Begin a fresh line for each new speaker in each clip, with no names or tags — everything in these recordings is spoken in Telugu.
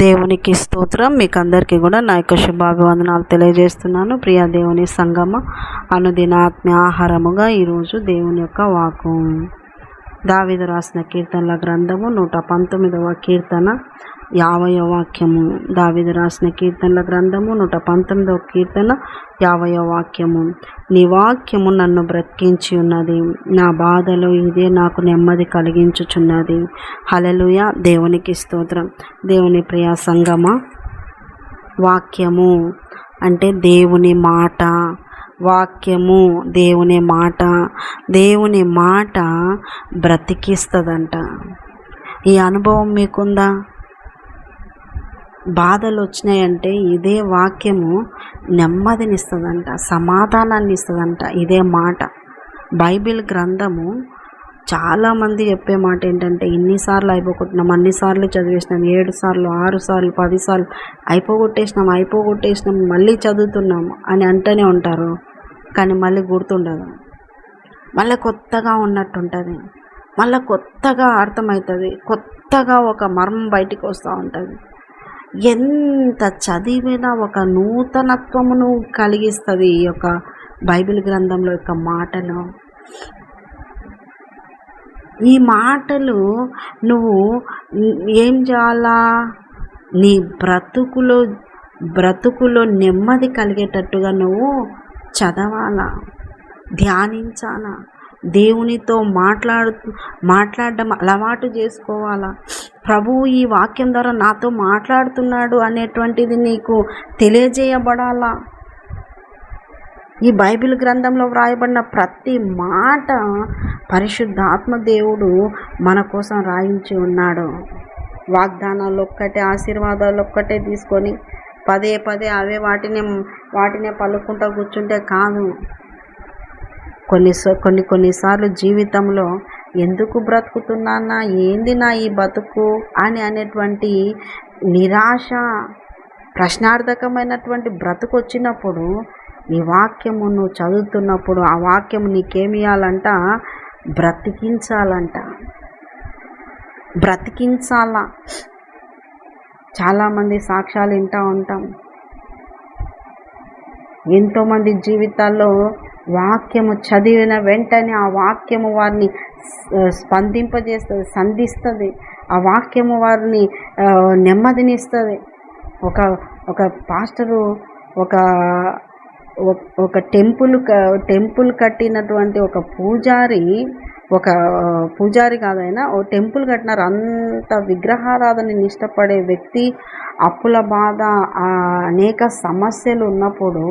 దేవునికి స్తోత్రం. మీకు అందరికీ కూడా నా యొక్క శుభాభివందనాలు తెలియజేస్తున్నాను. ప్రియా దేవుని సంగమ అనుదిన ఆహారముగా ఈరోజు దేవుని యొక్క వాకు దావిద రాసిన కీర్తనల గ్రంథము నూట పంతొమ్మిదవ కీర్తన యాభైవ వాక్యము దావిద రాసిన కీర్తనల గ్రంథము నూట పంతొమ్మిదవ కీర్తన యాభైవ వాక్యము నీ వాక్యము నన్ను బ్రతికించి ఉన్నది. నా బాధలో ఇదే నాకు నెమ్మది కలిగించుచున్నది. హలలుయ దేవునికి స్తోత్రం. దేవుని ప్రియ సంగమ. వాక్యము అంటే దేవుని మాట. వాక్యము దేవుని మాట. దేవుని మాట బ్రతికిస్తుందంట. ఈ అనుభవం మీకుందా? బాధలు వచ్చినాయంటే ఇదే వాక్యము నెమ్మదినిస్తుందంట సమాధానాన్ని ఇస్తుందంట ఇదే మాట. బైబిల్ గ్రంథము చాలామంది చెప్పే మాట ఏంటంటే ఇన్నిసార్లు అయిపోగొట్టినాం అన్నిసార్లు చదివేసినాం ఏడు సార్లు ఆరు సార్లు పది సార్లు అయిపోగొట్టేసినాం అయిపోగొట్టేసినాం మళ్ళీ చదువుతున్నాం అని అంటూనే ఉంటారు. కానీ మళ్ళీ గుర్తుండదు. మళ్ళీ కొత్తగా ఉన్నట్టు ఉంటుంది మళ్ళీ కొత్తగా అర్థమవుతుంది కొత్తగా ఒక మర్మం బయటికి వస్తూ ఉంటుంది. ఎంత చదివినా ఒక నూతనత్వమును కలిగిస్తుంది ఈ యొక్క బైబిల్ గ్రంథంలో యొక్క మాటలు. ఈ మాటలు నువ్వు ఏం చేయాలా? నీ బ్రతుకులో బ్రతుకులో నెమ్మది కలిగేటట్టుగా నువ్వు చదవాలా? ధ్యానించాలా? దేవునితో మాట్లాడు మాట్లాడడం అలవాటు చేసుకోవాలా? ప్రభువు ఈ వాక్యం ద్వారా నాతో మాట్లాడుతున్నాడు అనేటువంటిది నీకు తెలియజేయబడాలా? ఈ బైబిల్ గ్రంథంలో వ్రాయబడిన ప్రతి మాట పరిశుద్ధాత్మ దేవుడు మన కోసం రాయించి ఉన్నాడు. వాగ్దానాలు ఒక్కటే ఆశీర్వాదాలు ఒక్కటే తీసుకొని పదే పదే అవే వాటిని వాటినే పలుకుంటూ కూర్చుంటే కాదు. కొన్ని కొన్ని కొన్నిసార్లు జీవితంలో ఎందుకు బ్రతుకుతున్నానా? ఏంది నా ఈ బతుకు? అని అనేటువంటి నిరాశ ప్రశ్నార్థకమైనటువంటి బ్రతుకు వచ్చినప్పుడు ఈ వాక్యము నువ్వు చదువుతున్నప్పుడు ఆ వాక్యము నీకేమియాలంట బ్రతికించాలంట. బ్రతికించాలా. చాలామంది సాక్ష్యాలు వింటూ ఉంటాం. ఎంతోమంది జీవితాల్లో వాక్యము చదివిన వెంటనే ఆ వాక్యము వారిని స్పందింపజేస్తుంది సంధిస్తుంది. ఆ వాక్యము వారిని నెమ్మదినిస్తుంది. ఒక ఒక పాస్టరు ఒక ఒక టెంపుల్ టెంపుల్ కట్టినటువంటి ఒక పూజారి ఒక పూజారి కాదైనా ఓ టెంపుల్ కట్టినారు. అంత విగ్రహారాధన ఇష్టపడే వ్యక్తి అప్పుల బాధ అనేక సమస్యలు ఉన్నప్పుడు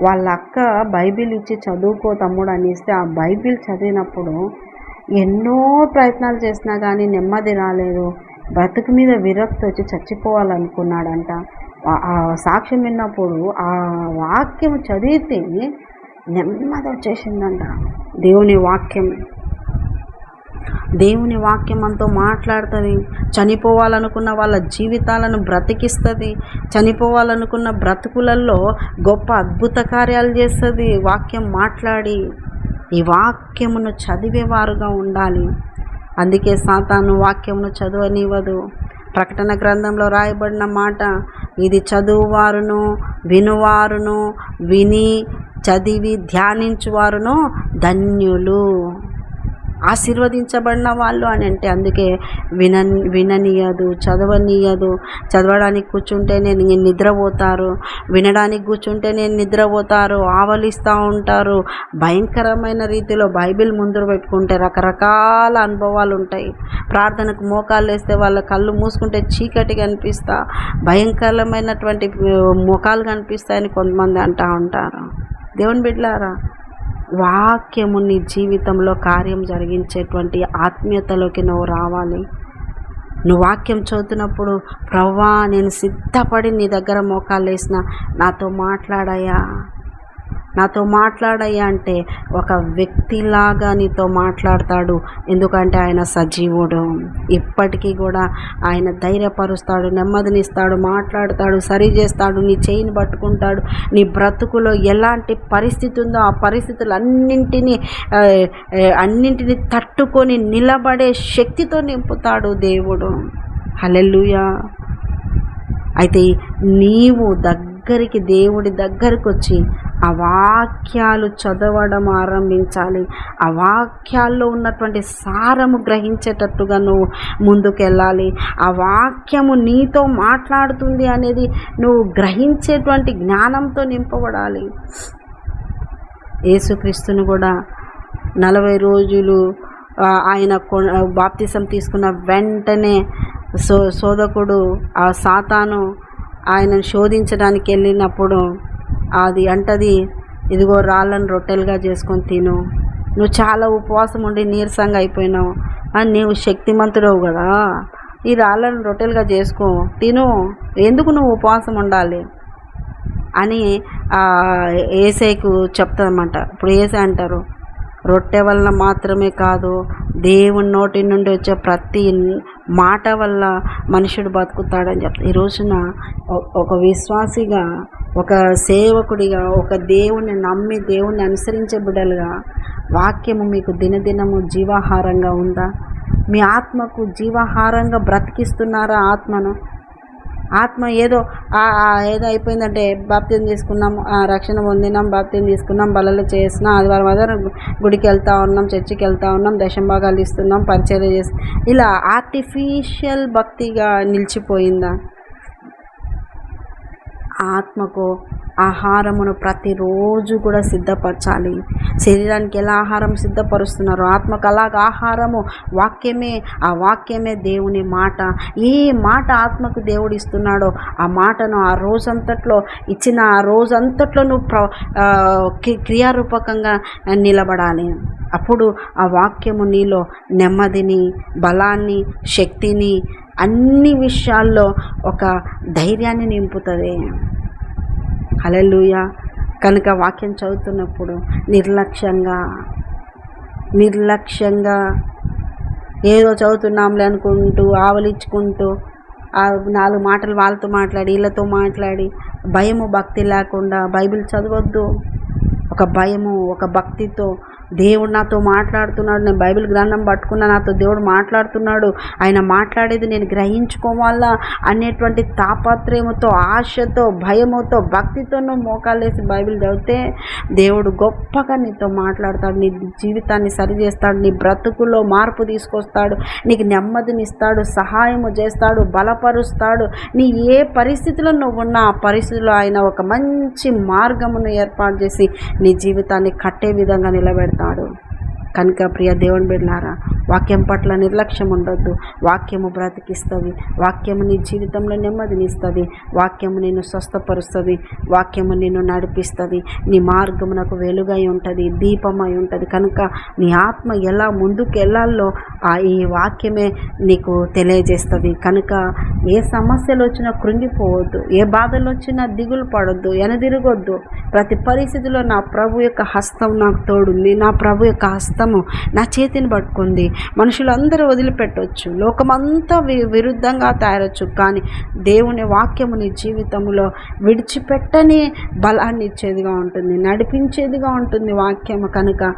వాళ్ళ అక్క బైబిల్ ఇచ్చి చదువుకో తమ్ముడు అని ఇస్తే ఆ బైబిల్ చదివినప్పుడు ఎన్నో ప్రయత్నాలు చేసినా కానీ నెమ్మది రాలేదు. బ్రతుకు మీద విరక్తి వచ్చి చచ్చిపోవాలనుకున్నాడంట. ఆ సాక్ష్యం విన్నప్పుడు ఆ వాక్యం చదివితే నెమ్మది వచ్చేసిందంట. దేవుని వాక్యం దేవుని వాక్యం మాట్లాడుతుంది. చనిపోవాలనుకున్న వాళ్ళ జీవితాలను బ్రతికిస్తుంది. చనిపోవాలనుకున్న బ్రతుకులలో గొప్ప అద్భుత కార్యాలు చేస్తుంది. వాక్యం మాట్లాడి ఈ వాక్యమును చదివేవారుగా ఉండాలి. అందుకే సాతాను వాక్యమును చదవనివ్వదు. ప్రకటన గ్రంథంలో రాయబడిన మాట ఇది చదువువారును వినువారును విని చదివి ధ్యానించువారును ధన్యులు. ఆశీర్వదించబడిన వాళ్ళు అని అంటే అందుకే విన విననీయదు చదవనీయదు. చదవడానికి కూర్చుంటే నేను నిద్రపోతారు. వినడానికి కూర్చుంటే నేను నిద్రపోతారు. ఆవలిస్తూ ఉంటారు. భయంకరమైన రీతిలో బైబిల్ ముందు పెట్టుకుంటే రకరకాల అనుభవాలు ఉంటాయి. ప్రార్థనకు మోకాలు వేస్తే వాళ్ళ కళ్ళు మూసుకుంటే చీకటి కనిపిస్తా. భయంకరమైనటువంటి ముఖాలు కనిపిస్తాయని కొంతమంది అంటూ ఉంటారు. దేవుని బిడ్డలారా వాక్యము నీ జీవితంలో కార్యం జరిగించేటువంటి ఆత్మీయతలోకి నువ్వు రావాలి. నువ్వు వాక్యం చదువుతున్నప్పుడు ప్రవ్వా నేను సిద్ధపడి నీ దగ్గర మోకాలు వేసిన నాతో మాట్లాడాయా? నాతో మాట్లాడయ్యా అంటే ఒక వ్యక్తిలాగా నీతో మాట్లాడతాడు. ఎందుకంటే ఆయన సజీవుడు. ఇప్పటికీ కూడా ఆయన ధైర్యపరుస్తాడు నెమ్మదినిస్తాడు మాట్లాడతాడు సరి చేస్తాడు నీ చేయిని పట్టుకుంటాడు. నీ బ్రతుకులో ఎలాంటి పరిస్థితి ఉందో ఆ పరిస్థితులన్నింటినీ అన్నింటినీ తట్టుకొని నిలబడే శక్తితో నింపుతాడు దేవుడు. హలెల్లుయా. అయితే నీవు దగ్గరికి దేవుడి దగ్గరికి వచ్చి ఆ వాక్యాలు చదవడం ఆరంభించాలి. ఆ వాక్యాల్లో ఉన్నటువంటి సారము గ్రహించేటట్టుగా నువ్వు ముందుకెళ్ళాలి. ఆ వాక్యము నీతో మాట్లాడుతుంది అనేది నువ్వు గ్రహించేటువంటి జ్ఞానంతో నింపబడాలి. యేసుక్రీస్తుని కూడా నలభై రోజులు ఆయన బాప్తిసం తీసుకున్న వెంటనే సో శోధకుడు ఆ సాతాను ఆయనను శోధించడానికి వెళ్ళినప్పుడు అది అంటది ఇదిగో రాళ్ళను రొట్టెలుగా చేసుకొని తిను. నువ్వు చాలా ఉపవాసం ఉండి నీరసంగా అయిపోయినావు అని నీవు శక్తిమంతుడవు కదా. ఈ రాళ్ళను రొట్టెలుగా చేసుకో తిను. ఎందుకు నువ్వు ఉపవాసం ఉండాలి? అని ఏసైకు చెప్తాదన్నమాట ఇప్పుడు ఏసై అంటారు రొట్టె వలన మాత్రమే కాదు దేవుని నోటి నుండి వచ్చే ప్రతి మాట వల్ల మనుషుడు బతుకుతాడని చెప్తా ఈ రోజున ఒక విశ్వాసిగా ఒక సేవకుడిగా ఒక దేవుని నమ్మి దేవుణ్ణి అనుసరించే బిడ్డలుగా వాక్యము మీకు దినదినము జీవాహారంగా ఉందా? మీ ఆత్మకు జీవాహారంగా బ్రతికిస్తున్నారా ఆత్మను? ఆత్మ ఏదో ఏదో అయిపోయిందంటే బాప్త్యం తీసుకున్నాం రక్షణ పొందినాం బాప్త్యం తీసుకున్నాం బలలు చేసినాం ఆదివారం ఆదివారం గుడికి వెళ్తా ఉన్నాం చర్చికి వెళ్తా ఉన్నాం దశంభాగాలు ఇస్తున్నాం పరిచయం చేసి ఇలా ఆర్టిఫిషియల్ భక్తిగా నిలిచిపోయిందా? ఆత్మకు ఆహారమును ప్రతిరోజు కూడా సిద్ధపరచాలి. శరీరానికి ఎలా ఆహారం సిద్ధపరుస్తున్నారు ఆత్మకు అలాగ ఆహారము వాక్యమే ఆ వాక్యమే దేవుని మాట. ఏ మాట ఆత్మకు దేవుడు ఇస్తున్నాడో ఆ మాటను ఆ రోజంతట్లో ఇచ్చిన ఆ రోజంతట్లో నువ్వు ప్ర క్రియారూపకంగా నిలబడాలి. అప్పుడు ఆ వాక్యము నీలో నెమ్మదిని బలాన్ని శక్తిని అన్ని విషయాల్లో ఒక ధైర్యాన్ని నింపుతుంది. హలెలుయ కనుక వాక్యం చదువుతున్నప్పుడు నిర్లక్ష్యంగా నిర్లక్ష్యంగా ఏదో చదువుతున్నాంలే అనుకుంటూ ఆవలించుకుంటూ నాలుగు మాటలు వాళ్ళతో మాట్లాడి వీళ్ళతో మాట్లాడి భయము భక్తి లేకుండా బైబిల్ చదవద్దు. ఒక భయము ఒక భక్తితో దేవుడు నాతో మాట్లాడుతున్నాడు నేను బైబిల్ గ్రంథం పట్టుకున్న నాతో దేవుడు మాట్లాడుతున్నాడు. ఆయన మాట్లాడేది నేను గ్రహించుకోవాలా అనేటువంటి తాపత్రయముతో ఆశతో భయముతో భక్తితో నువ్వు మోకాలేసి బైబిల్ చదివితే దేవుడు గొప్పగా నీతో మాట్లాడతాడు నీ జీవితాన్ని సరిచేస్తాడు నీ బ్రతుకులో మార్పు తీసుకొస్తాడు నీకు నెమ్మదినిస్తాడు సహాయము చేస్తాడు బలపరుస్తాడు. నీ ఏ పరిస్థితిలో నువ్వు ఉన్న ఆ పరిస్థితిలో ఆయన ఒక మంచి మార్గమును ఏర్పాటు చేసి నీ జీవితాన్ని కట్టే విధంగా నిలబెడతాడు. పెడతాడు కనుక ప్రియ దేవుని బిడ్డారా వాక్యం పట్ల నిర్లక్ష్యం ఉండొద్దు. వాక్యము బ్రతికిస్తుంది. వాక్యము నీ జీవితంలో నెమ్మదినిస్తుంది. వాక్యము నిన్ను స్వస్థపరుస్తుంది. వాక్యము నిన్ను నడిపిస్తుంది. నీ మార్గమునకు వెలుగై ఉంటుంది. దీపమై ఉంటుంది. కనుక నీ ఆత్మ ఎలా ముందుకు వెళ్ళాలో ఆ ఈ వాక్యమే నీకు తెలియజేస్తుంది. కనుక ఏ సమస్యలు వచ్చినా కృంగిపోవద్దు. ఏ బాధలు వచ్చినా దిగులు పడొద్దు. ఎనదిరగొద్దు. ప్రతి పరిస్థితిలో నా ప్రభు యొక్క హస్తం నాకు తోడుంది. నా ప్రభు యొక్క హస్తము నా చేతిని పట్టుకుంది. మనుషులందరూ వదిలిపెట్టవచ్చు లోకమంతా వి విరుద్ధంగా తయారవచ్చు కానీ దేవుని వాక్యము నీ జీవితంలో విడిచిపెట్టని బలాన్ని ఇచ్చేదిగా ఉంటుంది. నడిపించేదిగా ఉంటుంది వాక్యము. కనుక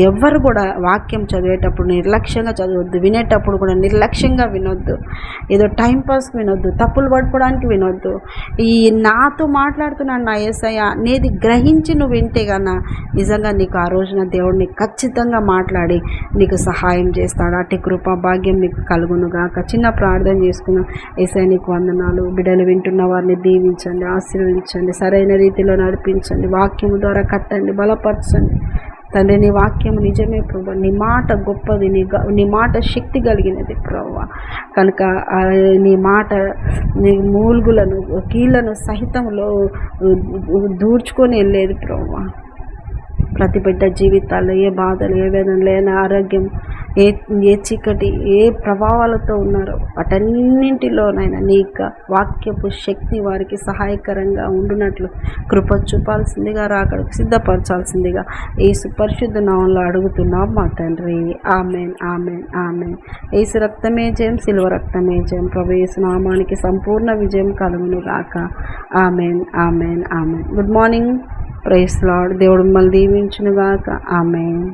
ఎవ్వరు కూడా వాక్యం చదివేటప్పుడు నిర్లక్ష్యంగా చదవద్దు. వినేటప్పుడు కూడా నిర్లక్ష్యంగా వినొద్దు. ఏదో టైంపాస్ వినొద్దు. తప్పులు పడుకోవడానికి వినొద్దు. ఈ నాతో మాట్లాడుతున్నాను నా ఏసయ్య. నేది గ్రహించి నువ్వు వింటే కన్నా నిజంగా నీకు ఆ రోజున దేవుడిని ఖచ్చితంగా మాట్లాడి నీకు సహాయం చేస్తాడు. అట్టి కృప భాగ్యం మీకు కలుగునుగాక. చిన్న ప్రార్థన చేసుకున్న. ఏసై నీకు వందనాలు. బిడ్డలు వింటున్న వారిని దీవించండి ఆశీర్వదించండి సరైన రీతిలో నడిపించండి వాక్యం ద్వారా కట్టండి బలపరచండి. తండ్రి నీ వాక్యం నిజమే ప్రభు. నీ మాట గొప్పది నీ నీ మాట శక్తి కలిగినది ప్రభు. కనుక నీ మాట నీ మూలుగులను కీళ్ళను సహితంలో దూర్చుకొని వెళ్ళేది ప్రభు. ప్రతి బిడ్డ జీవితాల్లో ఏ బాధలు ఏ వేదనలు ఏ ఆరోగ్యం ఏ ఏ చీకటి ఏ ప్రభావాలతో ఉన్నారో వాటన్నింటిలోనైనా నీ వాక్యపు శక్తి వారికి సహాయకరంగా ఉండునట్లు కృప చూపాల్సిందిగా రాకడకు సిద్ధపరచాల్సిందిగా ఏ సుపరిశుద్ధ నామంలో అడుగుతున్నాం మా తండ్రి. Amen amen amen. ఏసు రక్తమే జయం సిల్వ రక్తమే జయం. ప్రభు ఏసు నామానికి సంపూర్ణ విజయం కలుగును రాక amen amen amen. Good morning. Praise lord దేవుడు మిమ్మల్ని దీవించునుగాక ఆమె